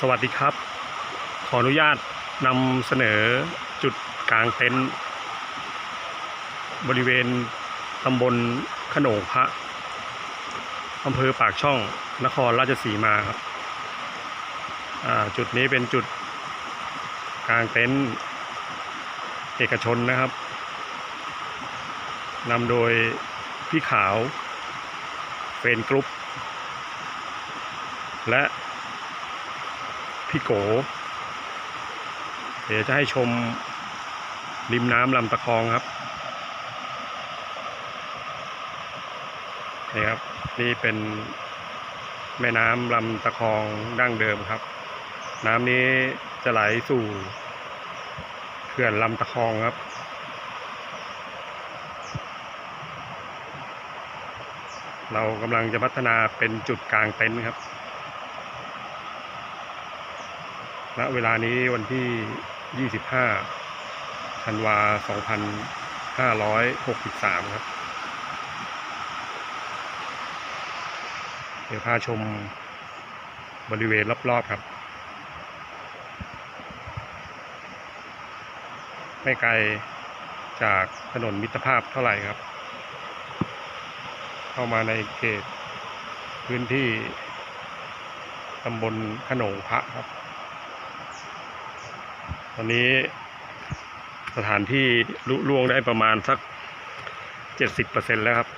สวัสดีครับ ขออนุญาตนำเสนอจุดกลางเต็นท์บริเวณตำบลขนงพระอำเภอปากช่องนครราชสีมาครับจุดนี้เป็นจุดกลางเต็นท์เอกชนนะครับนำโดยพี่ขาวเฟนกรุ๊ปและ พี่โก เดี๋ยวจะให้ชมริมน้ำลำตะคองครับ นี่ครับ นี่เป็นแม่น้ำลำตะคองดั้งเดิมครับ น้ำนี้จะไหลสู่เขื่อนลำตะคองครับเรากำลังจะพัฒนาเป็นจุดกลางเต็นท์ครับ ณเวลานี้วันที่ 25 ธันวา 2563 ครับ เดี๋ยวพาชมบริเวณรอบๆครับ ไม่ไกลจากถนนมิตรภาพเท่าไหร่ครับ เข้ามาในเขตพื้นที่ตำบลขนงพระครับ ตอนนี้สถานที่ลุล่วงได้ประมาณสักเจ็ดสิบเปอร์เซ็นแล้วครับ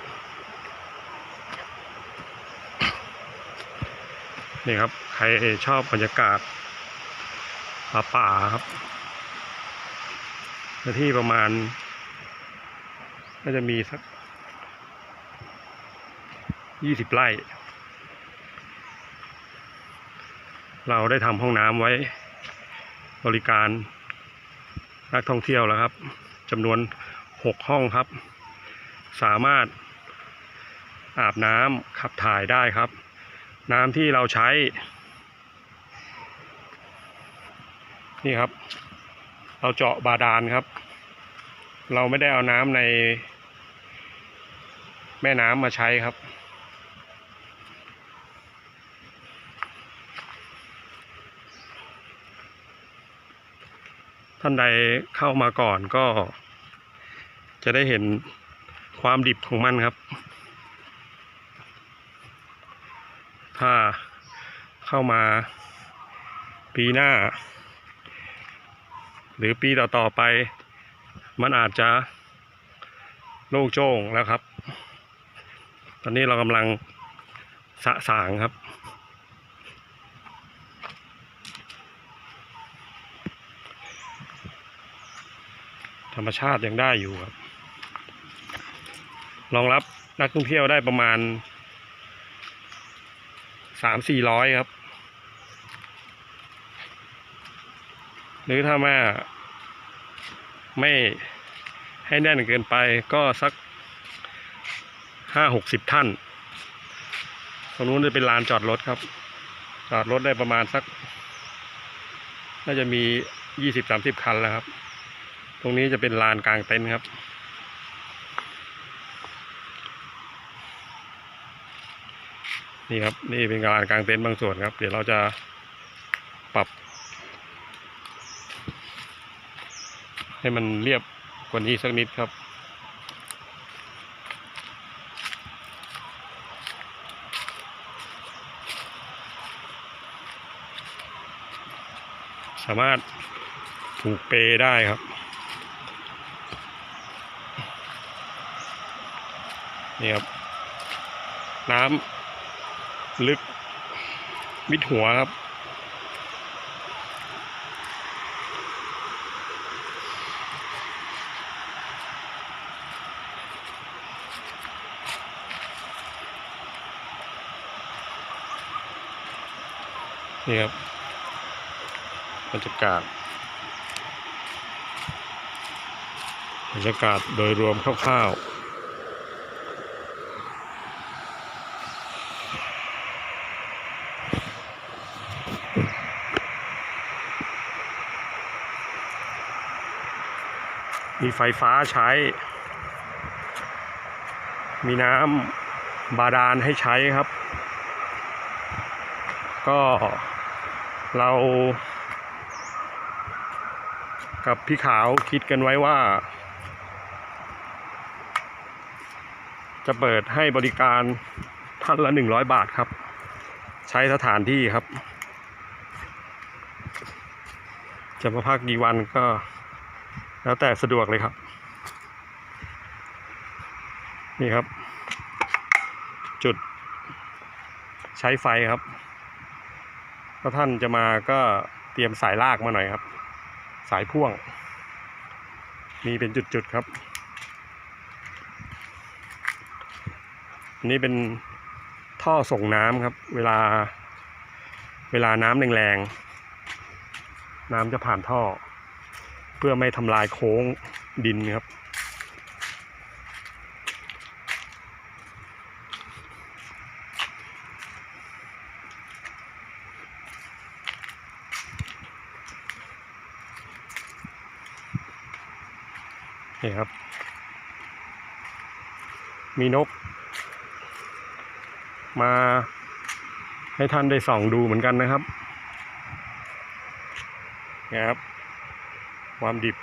นี่ครับ ใครชอบบรรยากาศป่าป่าครับเนื้อที่ประมาณน่าจะมีสักยี่สิบไร่ เราได้ทำห้องน้ำไว้ บริการนักท่องเที่ยวแล้วครับจำนวนหกห้องครับ สามารถอาบน้ำขับถ่ายได้ครับ น้ำที่เราใช้ นี่ครับ เราเจาะบาดาลครับ เราไม่ได้เอาน้ำในแม่น้ำมาใช้ครับ ท่านใดเข้ามาก่อนก็ จะได้เห็นความดิบของมันครับ ถ้าเข้ามาปีหน้า หรือปีต่อๆไป มันอาจจะโล่งโจ้งแล้วครับ ตอนนี้เรากำลังสะสางครับ ธรรมชาติยังได้อยู่ครับรองรับนักท่องเที่ยวได้ประมาณสามสี่ร้อยครับ หรือถ้าแม่ไม่ให้แน่นเกินไปก็สักห้าหกสิบท่าน ตรงนู้นจะเป็นลานจอดรถครับ จอดรถได้ประมาณสัก น่าจะมียี่สิบสามสิบคันแล้วครับ รงนี้จะเป็นลานกลางเต็นท์ครับ นี่ครับนี่เป็นลานกลางเต็นท์บางส่วนครับ เดี๋ยวเราจะปรับ ให้มันเรียบกว่านี้สักนิดครับสามารถผูกเปได้ครับ นี่ครับ น้ำลึกมิดหัวครับ นี่ครับบรรยากาศบรรยากาศโดยรวมคร่าวๆ มีไฟฟ้าใช้ มีน้ำบาดาลให้ใช้ครับ ก็เรากับพี่ขาวคิดกันไว้ว่า จะเปิดให้บริการท่านละหนึ่งร้อยบาทครับ ใช้สถานที่ครับ จะมาพักกี่วันก็ แล้วแต่สะดวกเลยครับ นี่ครับ จุดใช้ไฟครับ ถ้าท่านจะมาก็เตรียมสายลากมาหน่อยครับ สายพ่วง มีเป็นจุดๆครับอันนี้เป็นท่อส่งน้ำครับ เวลา เวลาน้ำแรงๆน้ำจะผ่านท่อ พื่อไม่ทำลายโค้งดินครับ นี่ครับ มีนก มาให้ท่านได้ส่องดูเหมือนกันนะครับนี่ครับ ความดิบ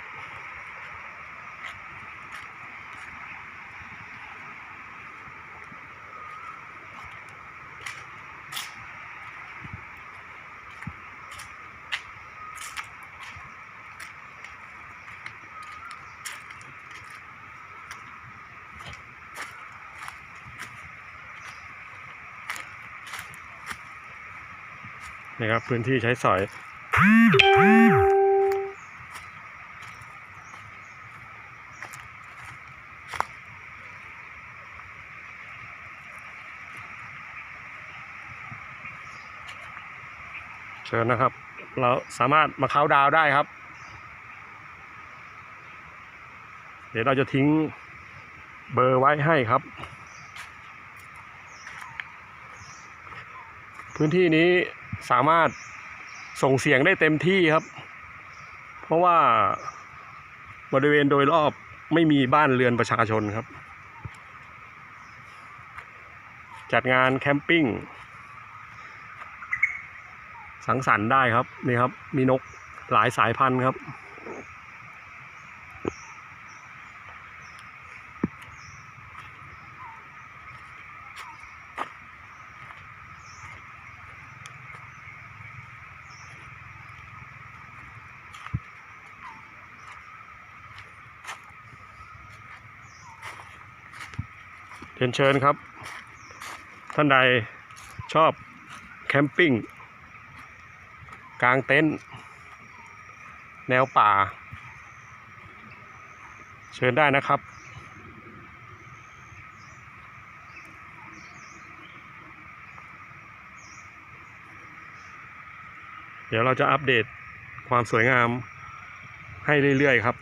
นี่ครับ พื้นที่ใช้สอย เชิญนะครับ เราสามารถมาเข้าดาวได้ครับ เดี๋ยวเราจะทิ้งเบอร์ไว้ให้ครับ พื้นที่นี้สามารถส่งเสียงได้เต็มที่ครับ เพราะว่าบริเวณโดยรอบไม่มีบ้านเรือนประชาชนครับ จัดงานแคมปิ้ง สังสรรค์ได้ครับนี่ครับ มีนกหลายสายพันธุ์ครับเรียนเชิญครับ ท่านใดชอบแคมปิ้ง กลางเต็นท์แนวป่า เชิญได้นะครับ เดี๋ยวเราจะอัปเดตความสวยงามให้เรื่อยๆครับ